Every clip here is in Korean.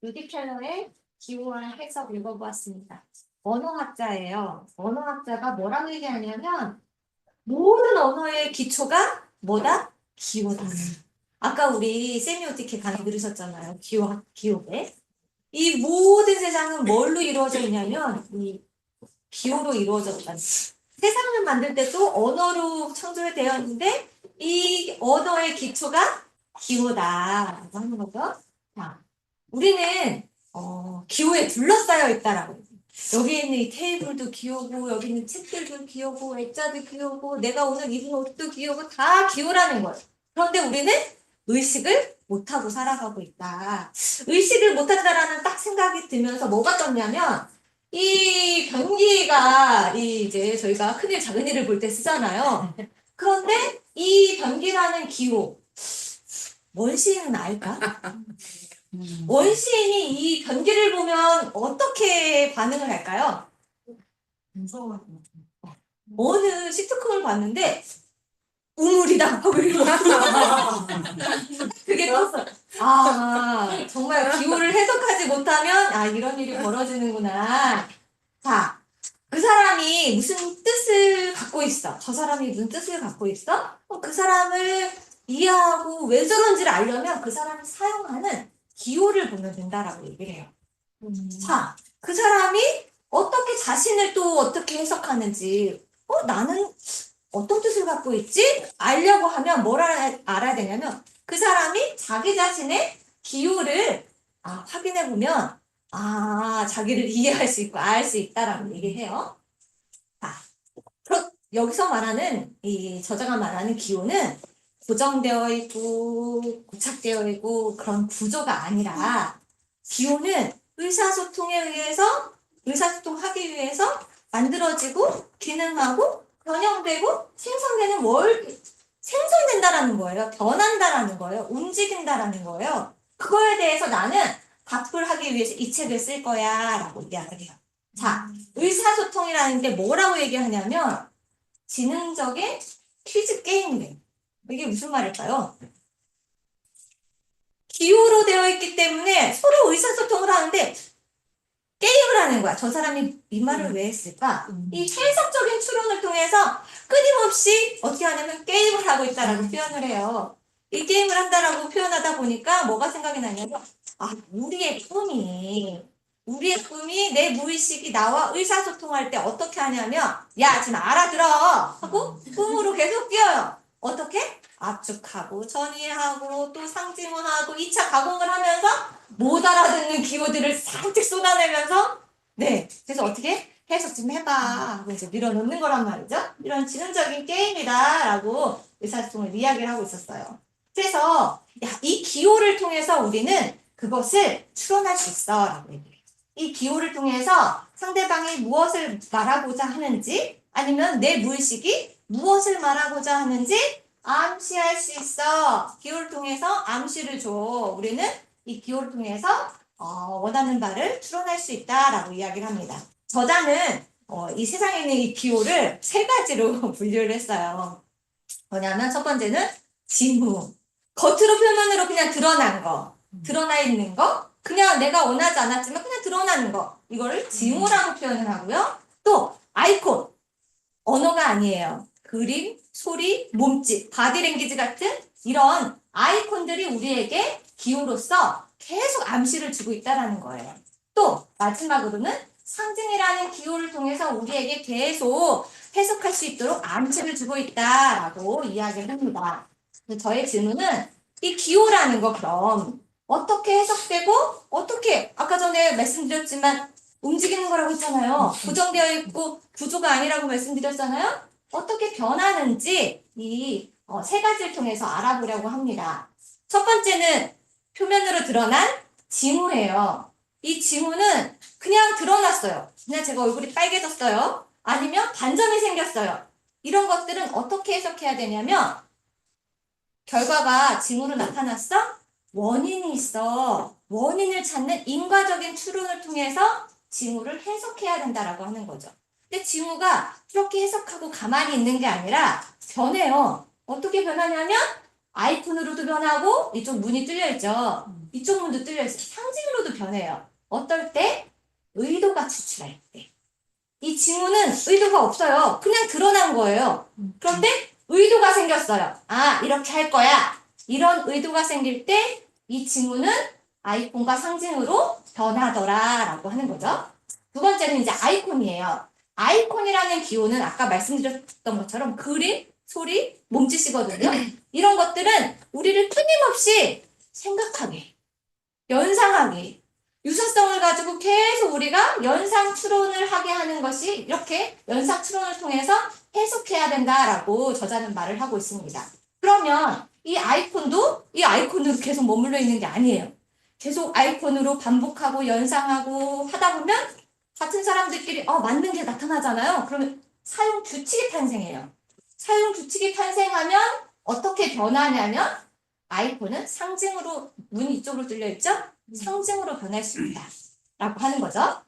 루디 켈러의 기호와 해석 읽어보았습니다. 언어학자예요. 언어학자가 뭐라고 얘기하냐면 모든 언어의 기초가 뭐다? 기호다. 아까 우리 세미오티케 강의 들으셨잖아요. 기호, 기호배. 이 모든 세상은 뭘로 이루어져 있냐면 이 기호로 이루어져 있다. 세상을 만들 때도 언어로 창조되어 있는데 이 언어의 기초가 기호다라고 하는 거죠. 자, 우리는 어, 기호에 둘러싸여 있다라고. 여기 있는 이 테이블도 기호고, 여기 있는 책들도 기호고, 액자도 기호고, 내가 오늘 입은 옷도 기호고, 다 기호라는 거예요. 그런데 우리는 의식을 못하고 살아가고 있다. 의식을 못한다라는 딱 생각이 들면서 뭐가 떴냐면, 이 변기가, 이 이제 저희가 큰일 작은 일을 볼 때 쓰잖아요. 그런데 이 변기라는 기호, 원시인은 알까? 원시인이 이 변기를 보면 어떻게 반응을 할까요? 무서워. 어느 시트콤을 봤는데 우물이다 하고 이러고 그게 떴어. 아 정말 기호를 해석하지 못하면 아 이런 일이 벌어지는구나. 자, 그 사람이 무슨 뜻을 갖고 있어? 저 사람이 무슨 뜻을 갖고 있어? 어, 그 사람을 이해하고 왜 저런지를 알려면 그 사람이 사용하는 기호를 보면 된다라고 얘기를 해요. 자, 그 사람이 어떻게 자신을 또 어떻게 해석하는지, 어, 나는 어떤 뜻을 갖고 있지? 알려고 하면 뭘 알아, 알아야 되냐면, 그 사람이 자기 자신의 기호를 아, 확인해 보면, 아, 자기를 이해할 수 있고, 알 수 있다라고 얘기해요. 자, 그렇, 여기서 말하는, 이 저자가 말하는 기호는 고정되어 있고, 고착되어 있고, 그런 구조가 아니라, 기호는 의사소통에 의해서 의사소통하기 위해서 만들어지고 기능하고 변형되고 생성되는 뭘 생성된다라는 거예요. 변한다라는 거예요. 움직인다라는 거예요. 그거에 대해서 나는 답을 하기 위해서 이 책을 쓸 거야 라고 이야기를 해요. 자, 의사소통이라는 게 뭐라고 얘기하냐면 지능적인 퀴즈 게임이래요. 이게 무슨 말일까요? 기호로 되어 있기 때문에 서로 의사소통을 하는데 게임을 하는 거야. 저 사람이 이 말을 왜 했을까? 이 해석적인 추론을 통해서 끊임없이 어떻게 하냐면 게임을 하고 있다라고 표현을 해요. 이 게임을 한다라고 표현하다 보니까 뭐가 생각이 나냐면 아 우리의 꿈이 우리의 꿈이 내 무의식이 나와 의사소통할 때 어떻게 하냐면 야 지금 알아들어 하고 꿈으로 계속 뛰어요. 어떻게? 압축하고 전이하고 또 상징화하고 2차 가공을 하면서 못 알아듣는 기호들을 싹둑 쏟아내면서 네 그래서 어떻게? 해석 좀 해봐. 이제 밀어넣는 거란 말이죠. 이런 지능적인 게임이다 라고 의사소통을 이야기를 하고 있었어요. 그래서 야, 이 기호를 통해서 우리는 그것을 추론할 수 있어 라고 얘기해요. 이 기호를 통해서 상대방이 무엇을 말하고자 하는지 아니면 내 무의식이 무엇을 말하고자 하는지 암시할 수 있어. 기호를 통해서 암시를 줘. 우리는 이 기호를 통해서 어, 원하는 바를 추론할 수 있다라고 이야기를 합니다. 저자는 어, 이 세상에 있는 이 기호를 세 가지로 분류를 했어요. 뭐냐면 첫 번째는 징후. 겉으로 표면으로 그냥 드러난 거, 드러나 있는 거, 그냥 내가 원하지 않았지만 그냥 드러나는 거. 이거를 징후라고 표현을 하고요. 또 아이콘. 언어가 아니에요. 그림, 소리, 몸짓, 바디랭귀지 같은 이런 아이콘들이 우리에게 기호로서 계속 암시를 주고 있다라는 거예요. 또 마지막으로는 상징이라는 기호를 통해서 우리에게 계속 해석할 수 있도록 암시를 주고 있다라고 이야기를 합니다. 저의 질문은 이 기호라는 거 그럼 어떻게 해석되고 어떻게 아까 전에 말씀드렸지만 움직이는 거라고 했잖아요. 고정되어 있고 구조가 아니라고 말씀드렸잖아요. 어떻게 변하는지 이 세 가지를 통해서 알아보려고 합니다. 첫 번째는 표면으로 드러난 징후예요. 이 징후는 그냥 드러났어요. 그냥 제가 얼굴이 빨개졌어요. 아니면 반점이 생겼어요. 이런 것들은 어떻게 해석해야 되냐면 결과가 징후로 나타났어? 원인이 있어. 원인을 찾는 인과적인 추론을 통해서 징후를 해석해야 된다라고 하는 거죠. 근데 징후가 그렇게 해석하고 가만히 있는 게 아니라 변해요. 어떻게 변하냐면 아이콘으로도 변하고 이쪽 문이 뚫려 있죠. 음. 이쪽 문도 뚫려 있어요. 상징으로도 변해요. 어떨 때? 의도가 추출할 때. 이 징후는 의도가 없어요. 그냥 드러난 거예요. 음. 그런데 의도가 생겼어요. 아, 이렇게 할 거야. 이런 의도가 생길 때 이 징후는 아이콘과 상징으로 변하더라 라고 하는 거죠. 두 번째는 이제 아이콘이에요. 아이콘이라는 기호는 아까 말씀드렸던 것처럼 그림, 소리, 몸짓이거든요. 이런 것들은 우리를 끊임없이 생각하게, 연상하게, 유사성을 가지고 계속 우리가 연상 추론을 하게 하는 것이 이렇게 연상 추론을 통해서 해석해야 된다라고 저자는 말을 하고 있습니다. 그러면 이 아이콘도 이 아이콘으로 계속 머물러 있는 게 아니에요. 계속 아이콘으로 반복하고 연상하고 하다 보면 같은 사람들끼리 어 맞는 게 나타나잖아요. 그러면 사용 규칙이 탄생해요. 사용 규칙이 탄생하면 어떻게 변하냐면 아이콘은 상징으로 문 이쪽으로 뚫려 있죠? 상징으로 변할 수 있다. 라고 하는 거죠.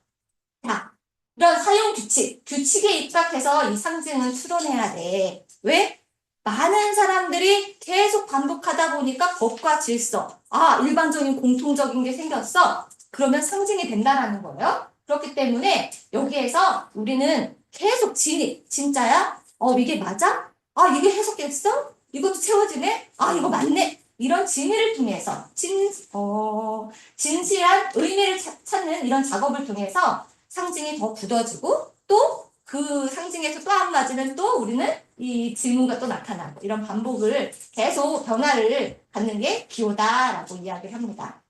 자, 이런 사용 규칙, 규칙에 입각해서 이 상징은 추론해야 돼. 왜? 많은 사람들이 계속 반복하다 보니까 법과 질서, 아, 일반적인 공통적인 게 생겼어. 그러면 상징이 된다라는 거예요. 그렇기 때문에 여기에서 우리는 계속 진입, 진짜야? 어, 이게 맞아? 아, 이게 해석됐어? 이것도 채워지네? 아, 이거 맞네? 이런 진의를 통해서, 진, 어, 진실한 의미를 찾- 찾는 이런 작업을 통해서 상징이 더 굳어지고 또 그 상징에서 또안 맞으면 또 우리는 이 질문가 또 나타나고 이런 반복을 계속 변화를 갖는 게 기호다라고 이야기를 합니다.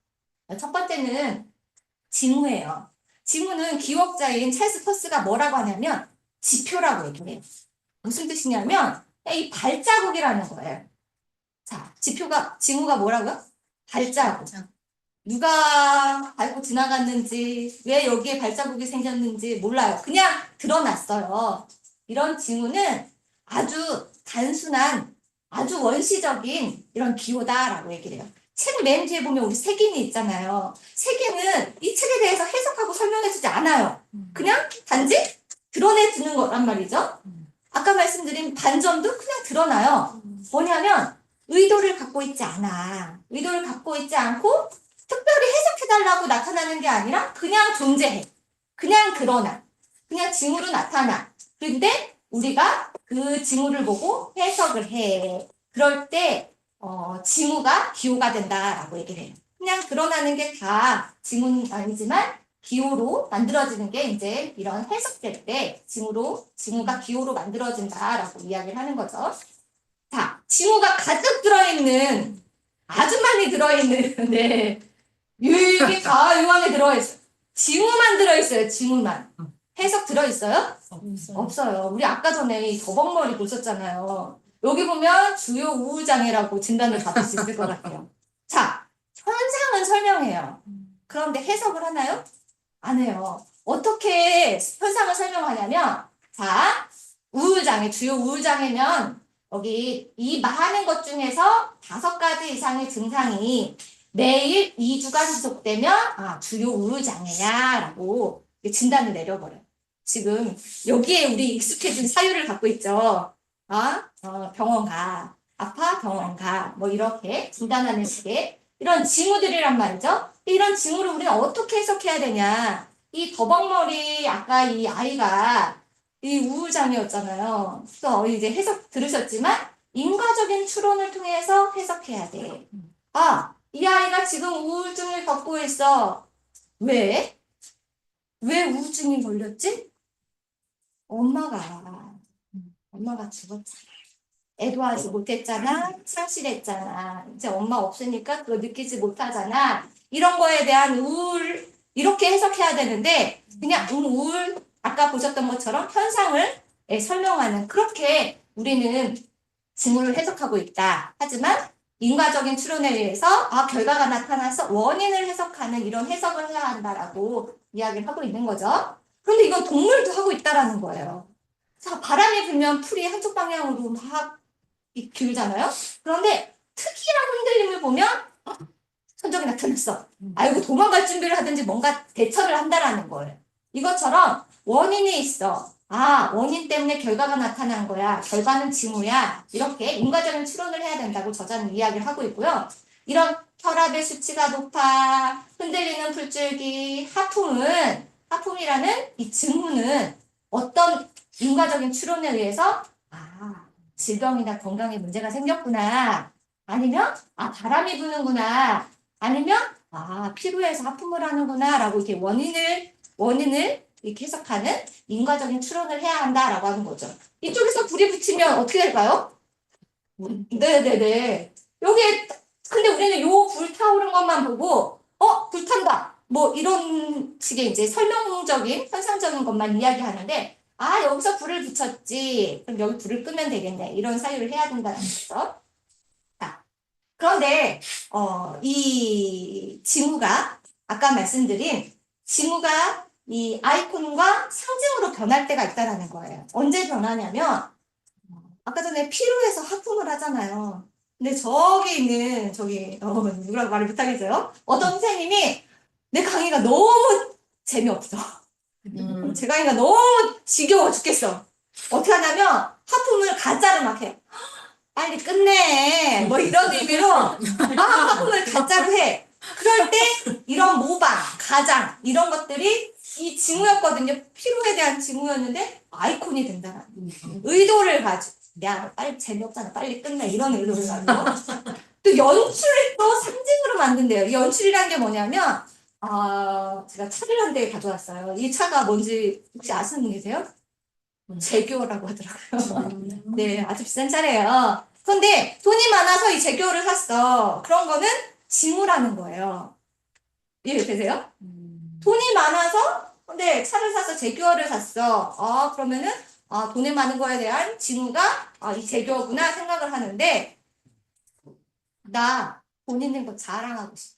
첫 번째는 징후예요. 징후는 기억자인 찰스 퍼스가 뭐라고 하냐면 지표라고 얘기해요. 무슨 뜻이냐면 이 발자국이라는 거예요. 자, 지표가 징후가 뭐라고요? 발자국. 누가 밟고 지나갔는지, 왜 여기에 발자국이 생겼는지 몰라요. 그냥 드러났어요. 이런 징후는 아주 단순한, 아주 원시적인 이런 기호다라고 얘기를 해요. 책 맨 뒤에 보면 우리 색인이 있잖아요. 색인은 이 책에 대해서 해석하고 설명해주지 않아요. 그냥 단지 드러내주는 거란 말이죠. 아까 말씀드린 반점도 그냥 드러나요. 뭐냐면 의도를 갖고 있지 않아. 의도를 갖고 있지 않고 특별히 해석해달라고 나타나는 게 아니라 그냥 존재해. 그냥 드러나. 그냥 징후로 나타나. 근데 우리가 그 징후를 보고 해석을 해. 그럴 때 어, 징후가 기호가 된다라고 얘기를 해요. 그냥 드러나는 게다 징후는 아니지만 기호로 만들어지는 게 이제 이런 해석될 때 징후로 징후가 기호로 만들어진다라고 이야기를 하는 거죠. 자, 징후가 가득 들어있는 아주 많이 들어있는 네 유익이 다 요한에 들어있어요. 징후만 들어있어요. 징후만. 해석 들어있어요? 없어요. 우리 아까 전에 이 더벅머리 보셨잖아요. 여기 보면 주요 우울장애라고 진단을 받을 수 있을 것 같아요. 자, 현상은 설명해요. 그런데 해석을 하나요? 안 해요. 어떻게 현상을 설명하냐면, 자, 우울장애, 주요 우울장애면, 여기 이 많은 것 중에서 다섯 가지 이상의 증상이 매일 2주간 지속되면, 아, 주요 우울장애야, 라고 진단을 내려버려요. 지금 여기에 우리 익숙해진 사유를 갖고 있죠. 아, 어, 병원 가, 아파 병원 가, 뭐 이렇게 진단하는 식의 이런 징후들이란 말이죠. 이런 징후를 우리는 어떻게 해석해야 되냐? 이 더벅머리 아까 이 아이가 이 우울장애였잖아요. 그래서 이제 해석 들으셨지만 인과적인 추론을 통해서 해석해야 돼. 아, 이 아이가 지금 우울증을 겪고 있어. 왜? 왜 우울증이 걸렸지? 엄마가 엄마가 죽었잖아. 애도 하지 못했잖아. 상실했잖아. 이제 엄마 없으니까 그거 느끼지 못하잖아. 이런 거에 대한 우울, 이렇게 해석해야 되는데, 그냥 음, 우울, 아까 보셨던 것처럼 현상을 예, 설명하는, 그렇게 우리는 징후를 해석하고 있다. 하지만, 인과적인 추론에 의해서, 아, 결과가 나타나서 원인을 해석하는 이런 해석을 해야 한다라고 이야기를 하고 있는 거죠. 그런데 이건 동물도 하고 있다라는 거예요. 자, 바람이 불면 풀이 한쪽 방향으로 막 이- 길잖아요? 그런데 특이한 흔들림을 보면, 어? 천적이 나타났어. 아이고, 도망갈 준비를 하든지 뭔가 대처를 한다라는 거예요. 이것처럼 원인이 있어. 아, 원인 때문에 결과가 나타난 거야. 결과는 징후야. 이렇게 인과적인 추론을 해야 된다고 저자는 이야기를 하고 있고요. 이런 혈압의 수치가 높아, 흔들리는 불줄기, 하품은, 하품이라는 이 징후는 어떤 인과적인 추론에 의해서, 아, 질병이나 건강에 문제가 생겼구나. 아니면, 아, 바람이 부는구나. 아니면, 아, 피부에서 하품을 하는구나. 라고 이렇게 원인을, 원인을 이렇게 해석하는 인과적인 추론을 해야 한다라고 하는 거죠. 이쪽에서 불이 붙이면 어떻게 될까요? 네네네. 여기에, 근데 우리는 요 불타오른 것만 보고, 어, 불탄다. 뭐 이런 식의 이제 설명적인, 현상적인 것만 이야기하는데, 아, 여기서 불을 붙였지. 그럼 여기 불을 끄면 되겠네. 이런 사유를 해야 된다는 거죠. 자, 그런데, 어, 이 징후가, 아까 말씀드린 징후가 이 아이콘과 상징으로 변할 때가 있다라는 거예요. 언제 변하냐면, 아까 전에 피로해서 하품을 하잖아요. 근데 저기 있는, 저기, 어, 누구라고 말을 못하겠어요? 어떤 선생님이 내 강의가 너무 재미없어. 음. 제 강의가 너무 지겨워 죽겠어. 어떻게 하냐면, 하품을 가짜로 막 해. 빨리 끝내. 뭐 이런 의미로, 아, 하품을 가짜로 해. 그럴 때, 이런 모방, 가장, 이런 것들이 이 징후였거든요. 피로에 대한 징후였는데, 아이콘이 된다는 의도를 가지고 야 빨리 재미없잖아 빨리 끝내 이런 의도를 가지고 또 연출을 또 상징으로 만든대요 이 연출이라는 게 뭐냐면 아 제가 차를 한 대 가져왔어요 이 차가 뭔지 혹시 아시는 분 계세요? 제교라고 하더라고요 네 아주 비싼 차래요 근데 돈이 많아서 이 제교를 샀어 그런 거는 징후라는 거예요 이해되세요? 돈이 많아서 근데 차를 사서 제규어를 샀어. 아 그러면은 아 돈이 많은 거에 대한 징후가 아, 이 제규어구나 생각을 하는데 나 돈 있는 거 자랑하고 싶어.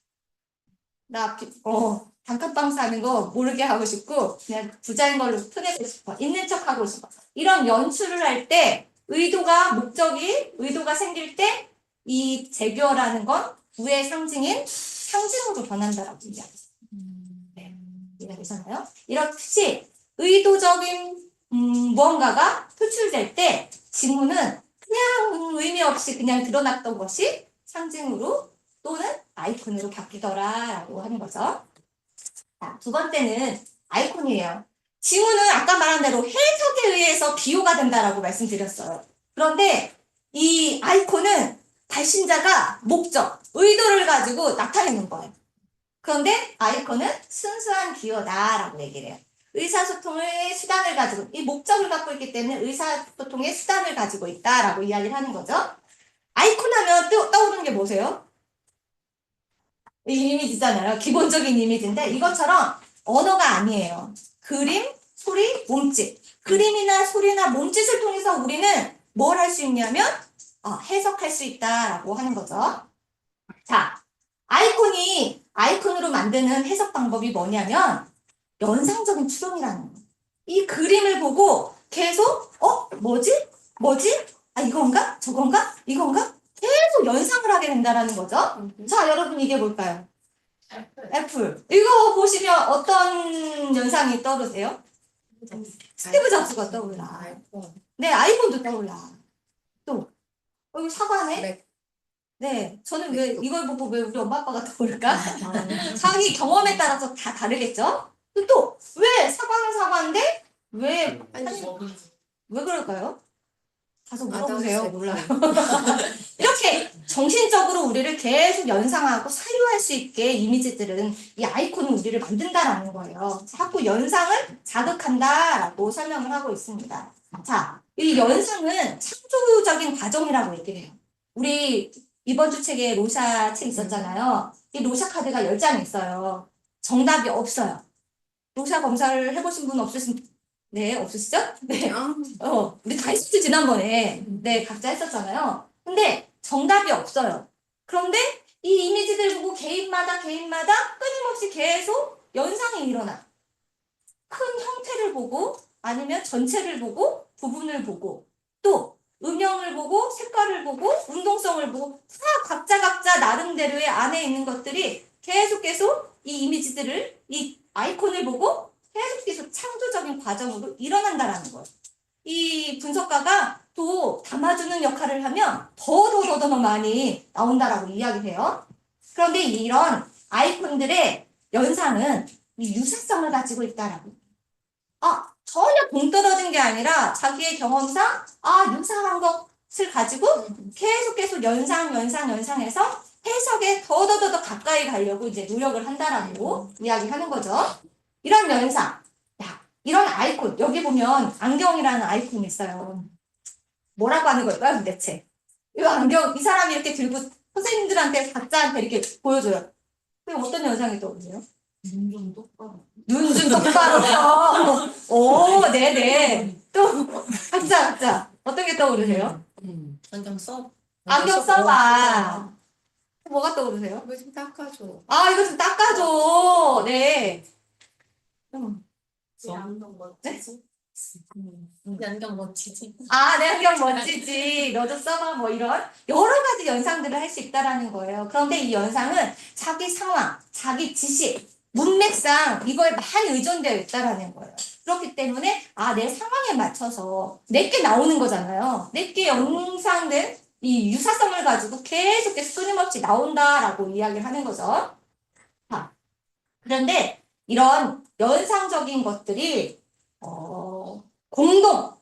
나 비- 어, 단칸방 사는 거 모르게 하고 싶고 그냥 부자인 걸로 표내고 싶어. 있는 척 하고 싶어. 이런 연출을 할 때 의도가 목적이 의도가 생길 때이 제규어라는 건 부의 상징인 상징으로 변한다라고 이야기해요. 네. 이해되잖아요? 이렇듯이 의도적인 음, 무언가가 표출될 때 징후는 그냥 의미 없이 그냥 드러났던 것이 상징으로 또는 아이콘으로 바뀌더라라고 하는 거죠. 자, 두 번째는 아이콘이에요. 징후는 아까 말한 대로 해석에 의해서 비호가 된다라고 말씀드렸어요. 그런데 이 아이콘은 발신자가 목적, 의도를 가지고 나타내는 거예요. 그런데 아이콘은 순수한 기호다라고 얘기를 해요. 의사소통의 수단을 가지고 이 목적을 갖고 있기 때문에 의사소통의 수단을 가지고 있다라고 이야기를 하는 거죠. 아이콘 하면 떠, 떠오르는 게 뭐세요? 이 이미지잖아요. 기본적인 이미지인데 이것처럼 언어가 아니에요. 그림, 소리, 몸짓. 그림이나 소리나 몸짓을 통해서 우리는 뭘 할 수 있냐면 어, 해석할 수 있다라고 하는 거죠. 자, 아이콘이 아이콘으로 만드는 해석 방법이 뭐냐면 연상적인 추론이라는 거예요. 이 그림을 보고 계속 어 뭐지 뭐지 아 이건가 저건가 이건가 계속 연상을 하게 된다라는 거죠. 자 여러분 이게 뭘까요? 애플 이거 보시면 어떤 연상이 떠오르세요? 스티브 잡스가 떠올라. 네 아이폰도 떠올라. 또 여기 사과네. 맥. 네 저는 왜 이걸 보고 왜 우리 엄마 아빠가 떠올까? 자기 경험에 따라서 다 다르겠죠? 또 왜 사과는 사과인데 왜 왜 그럴까요? 가서 물어보세요. 몰라요. 이렇게 정신적으로 우리를 계속 연상하고 사유할 수 있게 이미지들은 이 아이콘은 우리를 만든다라는 거예요. 자꾸 연상을 자극한다라고 설명을 하고 있습니다. 자, 이 연상은 창조적인 과정이라고 얘기를 해요. 우리 이번 주 책에 로샤 책 있었잖아요. 이 로샤 카드가 10장 있어요. 정답이 없어요. 로샤 검사를 해보신 분 없으신, 네, 없으시죠? 네. 어, 우리 다 했었지, 지난번에. 네, 각자 했었잖아요. 근데 정답이 없어요. 그런데 이 이미지들 보고 개인마다 개인마다 끊임없이 계속 연상이 일어나. 큰 형태를 보고 아니면 전체를 보고 부분을 보고 또 음영을 보고 색깔을 보고 운동성을 보고 다 각자 각자 나름대로의 안에 있는 것들이 계속 계속 이 이미지들을 이 아이콘을 보고 계속 계속 창조적인 과정으로 일어난다라는 거예요. 이 분석가가 또 담아주는 역할을 하면 더더더더 많이 나온다라고 이야기해요. 그런데 이런 아이콘들의 연상은 이 유사성을 가지고 있다라고. 아, 전혀 동떨어진 게 아니라 자기의 경험상 아, 유사한 것을 가지고 계속 계속 연상, 연상, 연상해서 해석에 더더더더 가까이 가려고 이제 노력을 한다라고 이야기하는 거죠. 이런 연상. 야, 이런 아이콘. 여기 보면 안경이라는 아이콘이 있어요. 뭐라고 하는 걸까요, 도대체? 이 안경, 이 사람이 이렇게 들고 선생님들한테, 각자한테 이렇게 보여줘요. 그게 어떤 연상이 떠오르세요? 눈 좀 똑바로. 눈 좀 똑바로 서 오, 네네. 또, 각자, 각자. 어떤 게 떠오르세요? 음. 안경 써. 안경 써봐. 뭐가 떠오르세요? 이거 좀 닦아줘. 아, 이거 좀 닦아줘. 네. 음. 이 안경 멋지지? 안경 멋지지? 아, 내 안경 멋지지. 너도 써봐. 뭐 이런 여러 가지 연상들을 할 수 있다라는 거예요. 그런데 이 연상은 자기 상황, 자기 지식, 문맥상 이거에 많이 의존되어 있다라는 거예요. 그렇기 때문에 아, 내 상황에 맞춰서 내게 나오는 거잖아요. 내게 연상된 이 유사성을 가지고 계속해서 끊임없이 나온다라고 이야기를 하는 거죠. 자, 그런데 이런 연상적인 것들이 어, 공동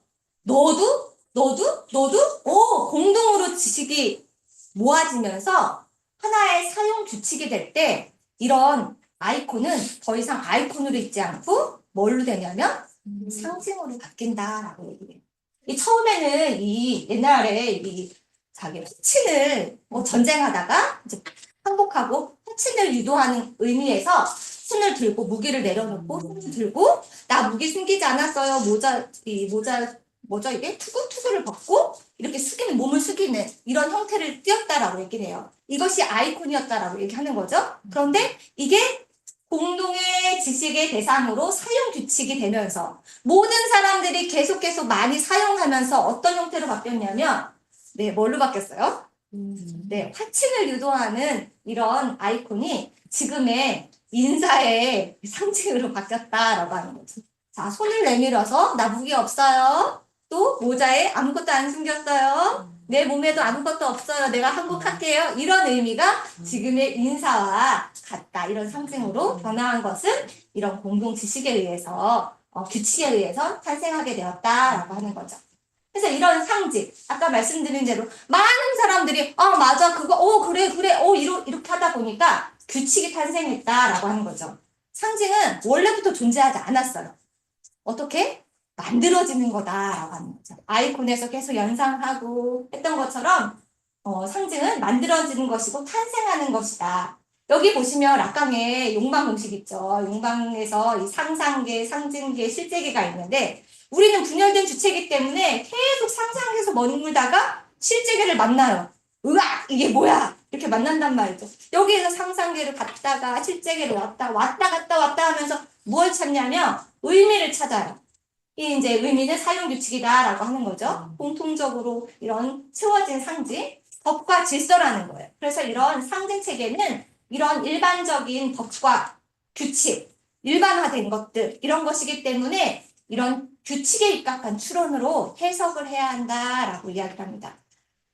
너도 너도 너도 오 공동으로 지식이 모아지면서 하나의 사용 규칙이 될 때 이런 아이콘은 더 이상 아이콘으로 있지 않고 뭘로 되냐면 상징으로 바뀐다라고 얘기해요. 이 처음에는 이 옛날에 이 자기 후친을 뭐 전쟁하다가 이제 항복하고 후친을 유도하는 의미에서 손을 들고 무기를 내려놓고 손을 들고 나 무기 숨기지 않았어요 모자 이 모자 뭐죠 이게 투구 투구를 벗고 이렇게 숙이는 몸을 숙이는 이런 형태를 띄었다라고 얘기를 해요. 이것이 아이콘이었다라고 얘기하는 거죠. 그런데 이게 공동의 지식의 대상으로 사용 규칙이 되면서 모든 사람들이 계속 계속 많이 사용하면서 어떤 형태로 바뀌었냐면 네 뭘로 바뀌었어요? 음. 네 화친을 유도하는 이런 아이콘이 지금의 인사의 상징으로 바뀌었다라고 하는 거죠. 자 손을 내밀어서 나 무기 없어요. 또 모자에 아무것도 안 숨겼어요. 내 몸에도 아무것도 없어요. 내가 항복할게요. 이런 의미가 지금의 인사와 같다. 이런 상징으로 변화한 것은 이런 공동 지식에 의해서 어, 규칙에 의해서 탄생하게 되었다라고 하는 거죠. 그래서 이런 상징, 아까 말씀드린 대로 많은 사람들이 아 맞아 그거 어 그래 그래 어 이러, 이렇게 하다 보니까 규칙이 탄생했다라고 하는 거죠. 상징은 원래부터 존재하지 않았어요. 어떻게? 만들어지는 거다라고 하는 거죠. 아이콘에서 계속 연상하고 했던 것처럼 어, 상징은 만들어지는 것이고 탄생하는 것이다. 여기 보시면 락강의 용방 공식 있죠. 용방에서 이 상상계, 상징계, 실제계가 있는데 우리는 분열된 주체이기 때문에 계속 상상해서 머물다가 실제계를 만나요. 으악! 이게 뭐야? 이렇게 만난단 말이죠. 여기에서 상상계를 갔다가 실제계를 왔다, 왔다 갔다 왔다 하면서 무엇을 찾냐면 의미를 찾아요. 이 이제 의미는 사용 규칙이다라고 하는 거죠. 공통적으로 이런 세워진 상징, 법과 질서라는 거예요. 그래서 이런 상징 체계는 이런 일반적인 법과 규칙, 일반화된 것들 이런 것이기 때문에 이런 규칙에 입각한 추론으로 해석을 해야 한다라고 이야기를 합니다.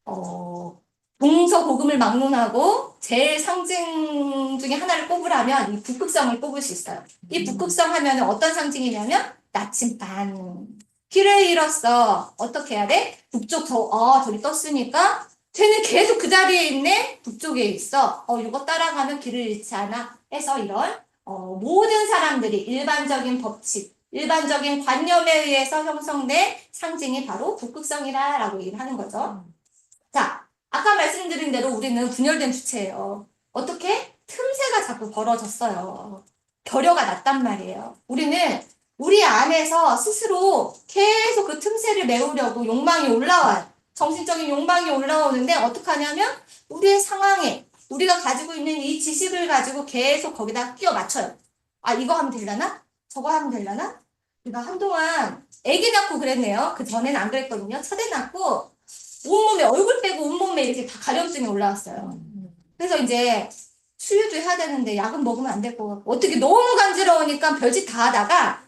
어, 동서고금을 막론하고 제일 상징 중에 하나를 꼽으라면 이 북극성을 꼽을 수 있어요. 이 북극성 하면은 어떤 상징이냐면 나침반. 길을 잃었어. 어떻게 해야 돼? 북쪽 저, 어, 저기 떴으니까 쟤는 계속 그 자리에 있네? 북쪽에 있어. 어, 이거 따라가면 길을 잃지 않아. 해서 이런, 어, 모든 사람들이 일반적인 법칙, 일반적인 관념에 의해서 형성된 상징이 바로 북극성이라라고 얘기를 하는 거죠. 자, 아까 말씀드린 대로 우리는 분열된 주체예요. 어떻게? 틈새가 자꾸 벌어졌어요. 결여가 났단 말이에요. 우리는 우리 안에서 스스로 계속 그 틈새를 메우려고 욕망이 올라와요. 정신적인 욕망이 올라오는데 어떡하냐면 우리의 상황에 우리가 가지고 있는 이 지식을 가지고 계속 거기다 끼워 맞춰요. 아, 이거 하면 되려나? 저거 하면 되려나? 제가 한동안 아기 낳고 그랬네요. 그 전에는 안 그랬거든요. 첫애 낳고 온몸에 얼굴 빼고 온몸에 이렇게 다 가려움증이 올라왔어요. 그래서 이제 수유도 해야 되는데 약은 먹으면 안 될 것 같고 어떻게 너무 간지러우니까 별짓 다 하다가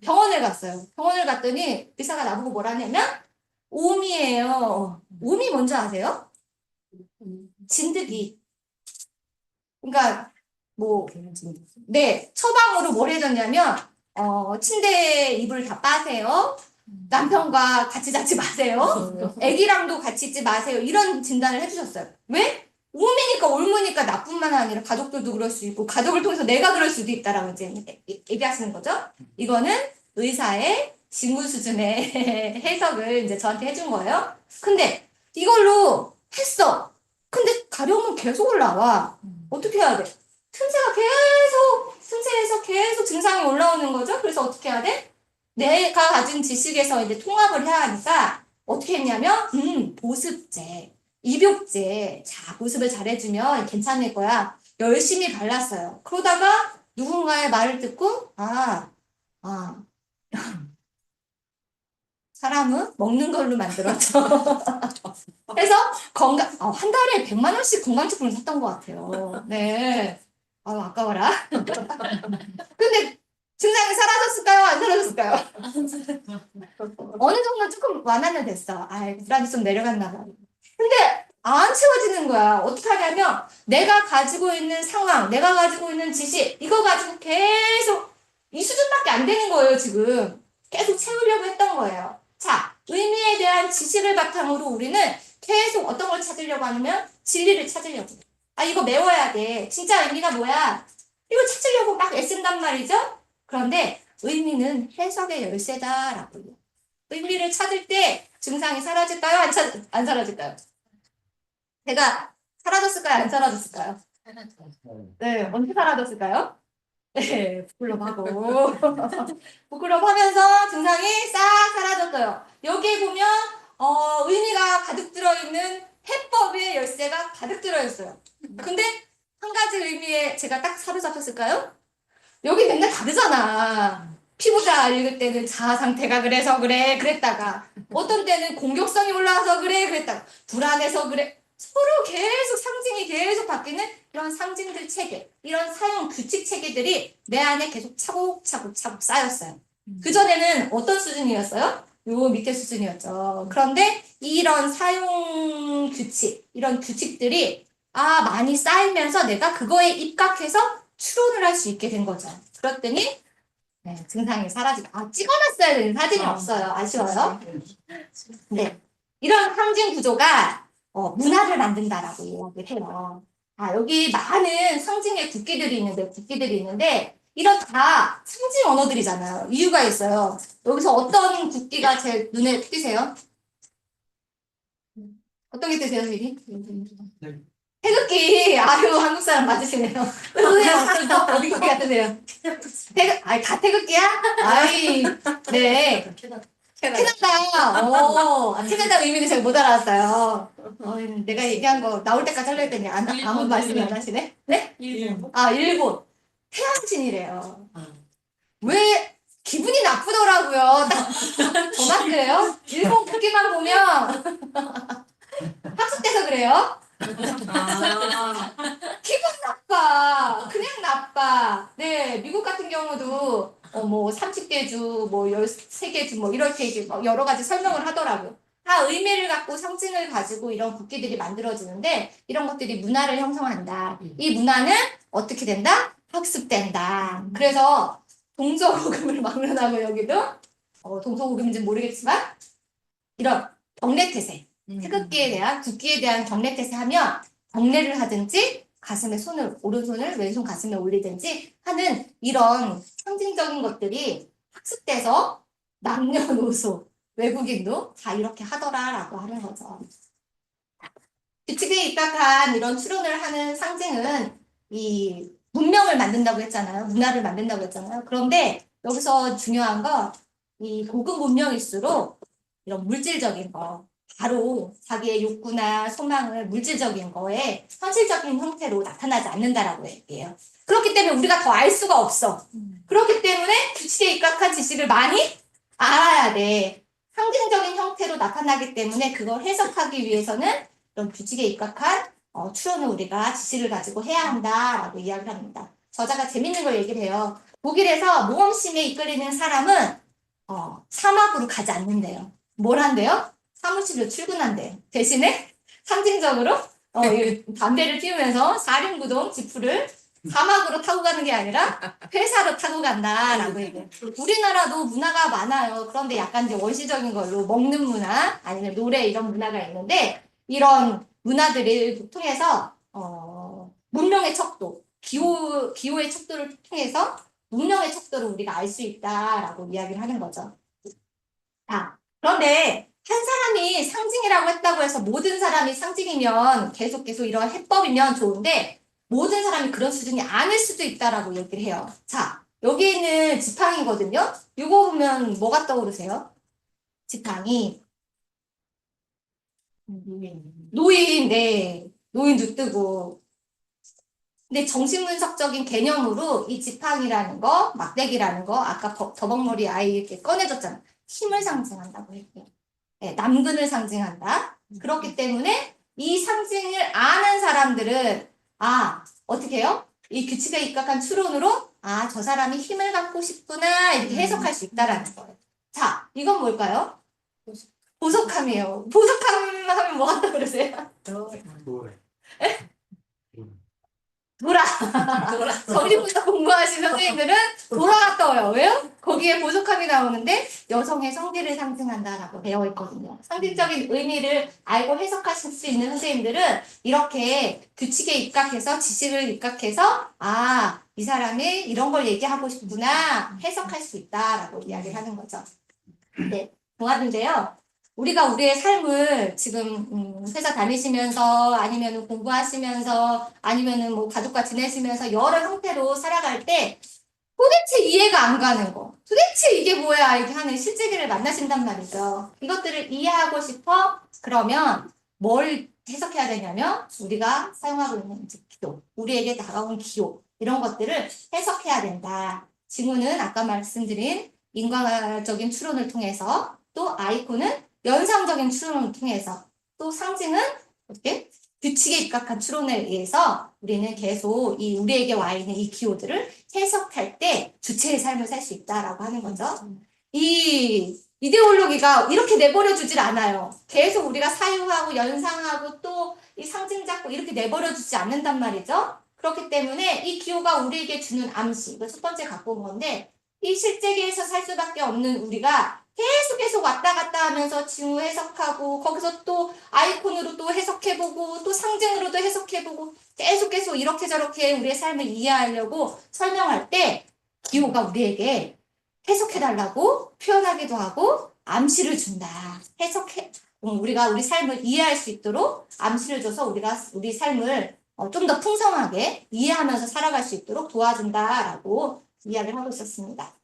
병원을 갔어요. 병원을 갔더니 의사가 나보고 뭐라냐면 오미예요. 오미 뭔지 아세요? 진드기. 그러니까 뭐 네, 처방으로 뭘 해줬냐면, 어, 침대에 이불 다 빠세요. 남편과 같이 자지 마세요. 애기랑도 같이 있지 마세요. 이런 진단을 해주셨어요. 왜? 옮이니까 옮으니까 나뿐만 아니라 가족들도 그럴 수 있고, 가족을 통해서 내가 그럴 수도 있다라고 이제 얘- 얘기하시는 거죠. 이거는 의사의 직무 수준의 해석을 이제 저한테 해준 거예요. 근데 이걸로 했어. 근데 가려움은 계속 올라와. 어떻게 해야 돼? 틈새가 계속, 틈새에서 계속 증상이 올라오는 거죠. 그래서 어떻게 해야 돼? 내가 가진 지식에서 이제 통합을 해야 하니까 어떻게 했냐면, 음, 보습제, 입욕제. 자, 보습을 잘해주면 괜찮을 거야. 열심히 발랐어요. 그러다가 누군가의 말을 듣고, 아, 아, 사람은 먹는 걸로 만들었죠. 그래서 건강, 어, 한 달에 100만 원씩 건강 식품을 샀던 것 같아요. 네. 아유, 아까워라. 근데 증상이 사라졌을까요? 안 사라졌을까요? 어느 정도 조금 완화는 됐어. 아, 불안이 좀 내려갔나 봐. 근데 안 채워지는 거야. 어떻게 하냐면 내가 가지고 있는 상황, 내가 가지고 있는 지식, 이거 가지고 계속 이 수준밖에 안 되는 거예요, 지금. 계속 채우려고 했던 거예요. 자, 의미에 대한 지식을 바탕으로 우리는 계속 어떤 걸 찾으려고 하냐면 진리를 찾으려고. 해요. 아, 이거 메워야 돼. 진짜 의미가 뭐야? 이거 찾으려고 막 애쓴단 말이죠? 그런데 의미는 해석의 열쇠다라고요. 의미를 찾을 때 증상이 사라질까요? 안, 사, 안 사라질까요? 제가 사라졌을까요? 안 사라졌을까요? 네, 언제 사라졌을까요? 네, 부끄럽하고. 부끄럽하면서 증상이 싹 사라졌어요. 여기에 보면, 어, 의미가 가득 들어있는 해법의 열쇠가 가득 들어있어요. 근데 한 가지 의미에 제가 딱 사로잡혔을까요? 여기 맨날 다르잖아. 피부자 읽을 때는 자아 상태가 그래서 그래 그랬다가 어떤 때는 공격성이 올라와서 그래 그랬다가 불안해서 그래 서로 계속 상징이 계속 바뀌는 이런 상징들 체계 이런 사용 규칙 체계들이 내 안에 계속 차곡차곡 차곡 쌓였어요. 그 전에는 어떤 수준이었어요? 요 밑에 수준이었죠. 그런데 이런 사용 규칙 이런 규칙들이 아 많이 쌓이면서 내가 그거에 입각해서 추론을 할 수 있게 된 거죠. 그랬더니 네, 증상이 사라지고 아 찍어놨어야 되는 사진이 없어요. 아쉬워요. 네, 이런 상징 구조가 어, 문화를 만든다라고 이야기를 해요. 아 여기 많은 상징의 국기들이 있는데 국기들이 있는데 이런 다 상징 언어들이잖아요. 이유가 있어요. 여기서 어떤 국기가 제일 눈에 띄세요? 어떤 게 뜨세요, 선생님? 태극기. 아유, 한국 사람 맞으시네요. 선생님, 어떤 어디 국기 같으세요? 태극, 아니, 다 태극기야? 아이, 네. 캐나다. 오, 아, 캐나다 의미는 제가 못 알아왔어요. 어, 내가 얘기한 거 나올 때까지 하려 했더니 안, 아무 말씀 안 하시네? 네? 아, 일본. 태양신이래요. 왜 기분이 나쁘더라고요. 딱 저만 그래요 일본 국기만 보면 학습돼서 그래요. 기분 나빠. 그냥 나빠. 네, 미국 같은 경우도 어, 뭐 30개 주, 뭐 13개 주, 뭐 이렇게 이제 막 여러 가지 설명을 하더라고요. 다 의미를 갖고 상징을 가지고 이런 국기들이 만들어지는데 이런 것들이 문화를 형성한다. 이 문화는 어떻게 된다? 학습된다. 그래서 동서고금을 막론하고 여기도 어, 동서고금인지는 모르겠지만 이런 경례태세 태극기에 대한 국기에 대한 경례태세 하면 경례를 하든지 가슴에 손을 오른손을 왼손 가슴에 올리든지 하는 이런 상징적인 것들이 학습돼서 남녀노소 외국인도 다 이렇게 하더라라고 하는 거죠. 규칙에 입각한 이런 추론을 하는 상징은 이 문명을 만든다고 했잖아요. 문화를 만든다고 했잖아요. 그런데 여기서 중요한 거이 고급 문명일수록 이런 물질적인 거 바로 자기의 욕구나 소망을 물질적인 거에 현실적인 형태로 나타나지 않는다라고 얘기해요. 그렇기 때문에 우리가 더 알 수가 없어. 그렇기 때문에 규칙에 입각한 지식을 많이 알아야 돼. 상징적인 형태로 나타나기 때문에 그걸 해석하기 위해서는 이런 규칙에 입각한 어, 추론을 우리가 지식을 가지고 해야 한다라고 이야기를 합니다. 저자가 재밌는 걸 얘기를 해요. 독일에서 모험심에 이끌리는 사람은 어, 사막으로 가지 않는데요. 뭘 한대요? 사무실로 출근한대요. 대신에 상징적으로 어, 이 담배를 피우면서 사륜구동 지프를 사막으로 타고 가는 게 아니라 회사로 타고 간다라고 얘기해요. 우리나라도 문화가 많아요. 그런데 약간 이제 원시적인 걸로 먹는 문화 아니면 노래 이런 문화가 있는데 이런 문화들을 통해서 어, 문명의 척도, 기호 기호의 척도를 통해서 문명의 척도를 우리가 알 수 있다라고 이야기를 하는 거죠. 자, 그런데 한 사람이 상징이라고 했다고 해서 모든 사람이 상징이면 계속 계속 이런 해법이면 좋은데 모든 사람이 그런 수준이 아닐 수도 있다라고 얘기를 해요. 자, 여기 있는 지팡이거든요. 이거 보면 뭐가 떠오르세요? 지팡이. 노인, 네. 노인도 뜨고. 근데 정신분석적인 개념으로 이 지팡이라는 거, 막대기라는 거, 아까 버- 더벅머리 아이 이렇게 꺼내줬잖아. 힘을 상징한다고 했고요. 네, 남근을 상징한다. 그렇기 때문에 이 상징을 아는 사람들은, 아, 어떻게 해요? 이 규칙에 입각한 추론으로, 아, 저 사람이 힘을 갖고 싶구나, 이렇게 해석할 수 있다라는 거예요. 자, 이건 뭘까요? 보석. 보석함이에요. 보석함 하면 뭐가 떠오르세요? 뭐래? 돌아. 돌아. 정신부터 공부하신 선생님들은 돌아가 떠요. 왜요? 거기에 보석함이 나오는데 여성의 성질을 상징한다라고 되어 있거든요. 상징적인 의미를 알고 해석하실 수 있는 선생님들은 이렇게 규칙에 입각해서 지식을 입각해서 아, 이 사람이 이런 걸 얘기하고 싶구나 해석할 수 있다라고 이야기를 하는 거죠. 네, 동아인데요. 우리가 우리의 삶을 지금 음, 회사 다니시면서 아니면 공부하시면서 아니면은 뭐 가족과 지내시면서 여러 형태로 살아갈 때 도대체 이해가 안 가는 거. 도대체 이게 뭐야 이렇게 하는 실제기를 만나신단 말이죠. 이것들을 이해하고 싶어? 그러면 뭘 해석해야 되냐면 우리가 사용하고 있는 기호, 우리에게 다가온 기호 이런 것들을 해석해야 된다. 징후는 아까 말씀드린 인과적인 추론을 통해서 또 아이콘은 연상적인 추론을 통해서 또 상징은 어떻게 규칙에 입각한 추론에 의해서 우리는 계속 이 우리에게 와 있는 이 기호들을 해석할 때 주체의 삶을 살 수 있다라고 하는 거죠. 이 이데올로기가 이렇게 내버려 주질 않아요. 계속 우리가 사유하고 연상하고 또 이 상징 잡고 이렇게 내버려 주지 않는단 말이죠. 그렇기 때문에 이 기호가 우리에게 주는 암시, 이거 첫 번째 갖고 온 건데 이 실제계에서 살 수밖에 없는 우리가 계속 계속 왔다 갔다 하면서 징후 해석하고 거기서 또 아이콘으로 또 해석해보고 또 상징으로도 해석해보고 계속 계속 이렇게 저렇게 우리의 삶을 이해하려고 설명할 때 기호가 우리에게 해석해달라고 표현하기도 하고 암시를 준다. 해석해 음, 우리가 우리 삶을 이해할 수 있도록 암시를 줘서 우리가 우리 삶을 어, 좀더 풍성하게 이해하면서 살아갈 수 있도록 도와준다라고 이야기를 하고 있었습니다.